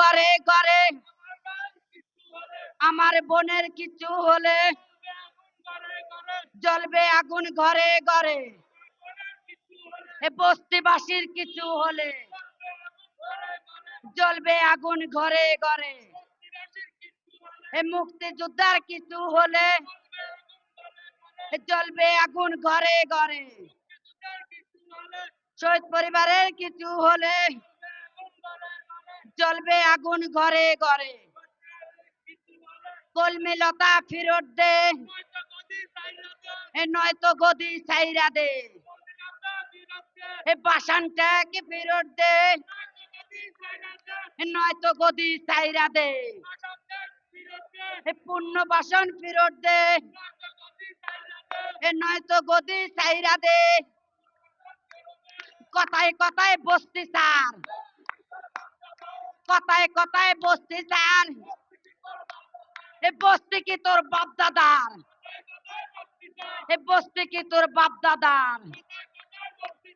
ঘরে ঘরে। আমার বোনের কিছু হলে জ্বলবে আগুন ঘরে ঘরে। বস্তিবাসীর কিছু হলে জ্বলবে আগুন ঘরে ঘরে। এ মুক্তিযোদ্ধার কিছু হলে জ্বলবে আগুন ঘরে ঘরে। শহীদ পরিবারের কিছু হলে জ্বলবে আগুন ঘরে ঘরে। কলমি লতা ফিরত দে। নয়তো গদি সাইরা দে। বাসানটাকে ফেরত দে। নয়তো গদি সাইরা দে। পূর্ণ বাসন ফেরত দে। নয়তো গদি সাইরা দে। কথায় কথায় বসতি স্যার কথায় কথায় বসতে স্যার এ বসতি কি তোর বাপ দাদার এ বসতি কি তোর বাপ দাদার